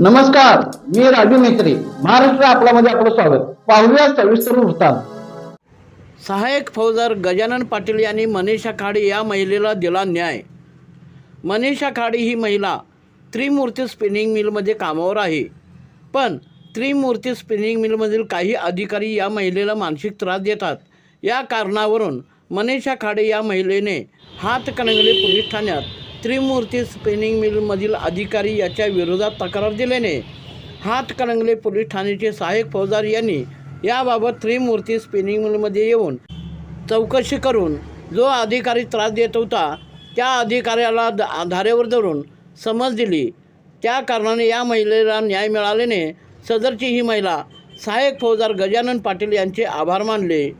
नमस्कार मी राजू मेत्री महाराष्ट्र आपल्यामध्ये आपलं स्वागत. पाहूया सविस्तर वृत्तांत. सहाय्यक फौजदार गजानन पाटील यांनी मनीषा खाडे या महिलेला दिला न्याय. मनीषा खाडे ही महिला त्रिमूर्ती स्पिनिंग मिलमध्ये कामावर आहे. पण त्रिमूर्ती स्पिनिंग मिलमधील काही अधिकारी या महिलेला मानसिक त्रास देतात. या कारणावरून मनीषा खाडे या महिलेने हातकणंगले पोलीस ठाण्यात त्रिमूर्ती स्पिनिंग मिलमधील अधिकारी याच्या विरोधात तक्रार दिल्याने हातकणंगले पोलीस ठाण्याचे सहाय्यक फौजदार यांनी याबाबत त्रिमूर्ती स्पिनिंग मिलमध्ये येऊन चौकशी करून जो अधिकारी त्रास देत होता त्या अधिकाऱ्याला द- धारेवर धरून समज दिली. त्या कारणाने या महिलेला न्याय मिळाल्याने सदरची ही महिला सहाय्यक फौजदार गजानन पाटील यांचे आभार मानले.